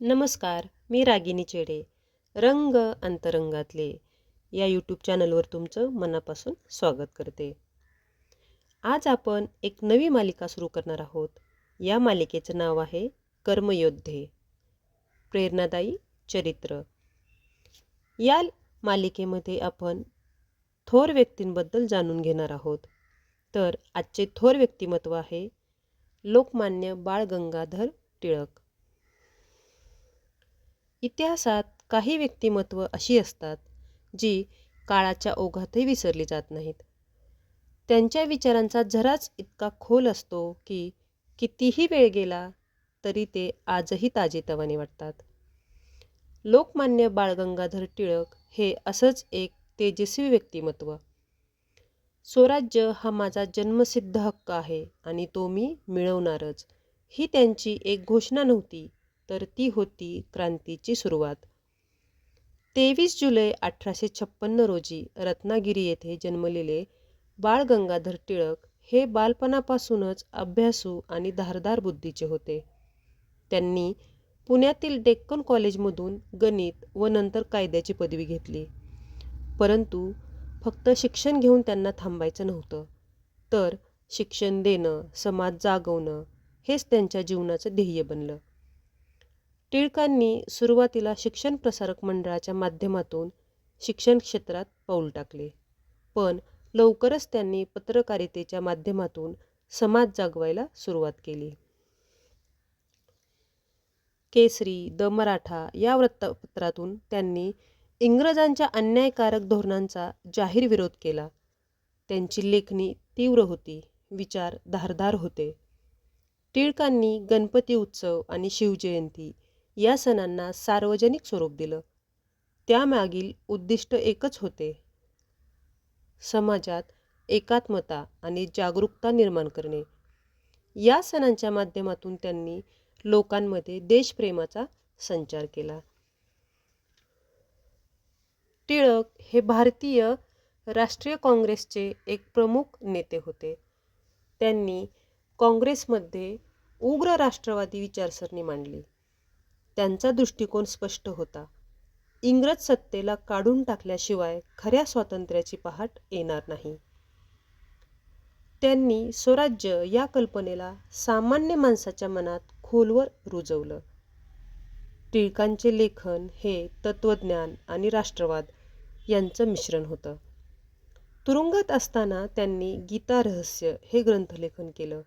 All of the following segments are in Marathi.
नमस्कार मी रागिनी चेडे रंग अंतरंगातले या यूट्यूब चॅनलवर तुमचं मनापासून स्वागत करते. आज आपण एक नवी मालिका सुरू करणार आहोत. या मालिकेचं नाव आहे कर्मयोद्धे प्रेरणादायी चरित्र. या मालिकेमध्ये आपण थोर व्यक्तींबद्दल जाणून घेणार आहोत. तर आजचे थोर व्यक्तिमत्व आहे लोकमान्य बाळ गंगाधर टिळक. इतिहासात काही व्यक्तिमत्व अशी असतात जी काळाच्या ओघातही विसरली जात नाहीत. त्यांच्या विचारांचा जराच इतका खोल असतो की कितीही वेळ गेला तरी ते आजही ताजेतवाने वाटतात. लोकमान्य बाळगंगाधर टिळक हे असंच एक तेजस्वी व्यक्तिमत्व. स्वराज्य हा माझा जन्मसिद्ध हक्क आहे आणि तो मी मिळवणारच. ही त्यांची एक घोषणा नव्हती तर ती होती क्रांतीची सुरुवात. तेवीस जुलै अठराशे छप्पन्न रोजी रत्नागिरी येथे जन्मलेले बाळ गंगाधर टिळक हे बालपणापासूनच अभ्यासू आणि धारदार बुद्धीचे होते. त्यांनी पुण्यातील डेक्कन कॉलेजमधून गणित व नंतर कायद्याची पदवी घेतली. परंतु फक्त शिक्षण घेऊन त्यांना थांबायचं नव्हतं. तर शिक्षण देणं समाज जागवणं हेच त्यांच्या जीवनाचं ध्येय बनलं. टिळकांनी सुरुवातीला शिक्षण प्रसारक मंडळाच्या माध्यमातून शिक्षण क्षेत्रात पाऊल टाकले. पण लवकरच त्यांनी पत्रकारितेच्या माध्यमातून समाज जागवायला सुरुवात केली. केसरी द मराठा या वृत्तपत्रातून त्यांनी इंग्रजांच्या अन्यायकारक धोरणांचा जाहीर विरोध केला. त्यांची लेखणी तीव्र होती विचार धारदार होते. टिळकांनी गणपती उत्सव आणि शिवजयंती या सणांना सार्वजनिक स्वरूप दिलं. त्यामागील उद्दिष्ट एकच होते. समाजात एकात्मता आणि जागरूकता निर्माण करणे. या सणांच्या माध्यमातून त्यांनी लोकांमध्ये देशप्रेमाचा संचार केला. टिळक हे भारतीय राष्ट्रीय काँग्रेसचे एक प्रमुख नेते होते. त्यांनी काँग्रेसमध्ये उग्र राष्ट्रवादी विचारसरणी मांडली. त्यांचा दृष्टिकोन स्पष्ट होता. इंग्रज सत्तेला काढून टाकल्याशिवाय खऱ्या स्वातंत्र्याची पहाट येणार नाही. त्यांनी स्वराज्य या कल्पनेला सामान्य माणसाच्या मनात खोलवर रुजवलं. टिळकांचे लेखन हे तत्त्वज्ञान आणि राष्ट्रवाद यांचं मिश्रण होतं. तुरुंगात असताना त्यांनी गीता रहस्य हे ग्रंथलेखन केलं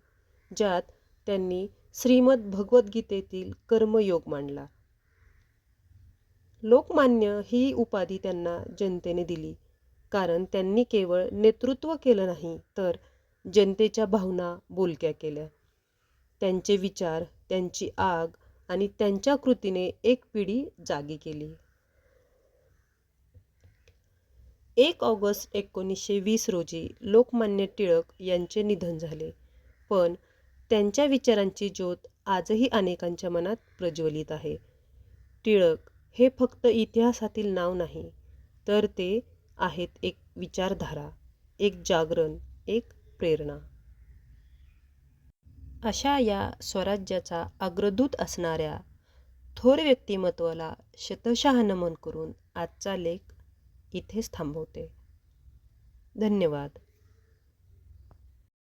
ज्यात त्यांनी श्रीमद भगवद्गीतेतील कर्मयोग मांडला. लोकमान्य ही उपाधी त्यांना जनतेने दिली. कारण त्यांनी केवळ नेतृत्व केलं नाही तर जनतेच्या भावना बोलक्या केल्या. त्यांचे विचार त्यांची आग आणि त्यांच्या कृतीने एक पिढी जागी केली. एक ऑगस्ट एकोणीसशे वीस रोजी लोकमान्य टिळक यांचे निधन झाले. पण त्यांच्या विचारांची ज्योत आजही अनेकांच्या मनात प्रज्वलित आहे. टिळक हे फक्त इतिहासातील नाव नाही तर ते आहेत एक विचारधारा एक जागरण एक प्रेरणा. अशा या स्वराज्याचा अग्रदूत असणाऱ्या थोर व्यक्तिमत्वाला शतशः नमन करून आजचा लेख इथेच थांबवते. धन्यवाद.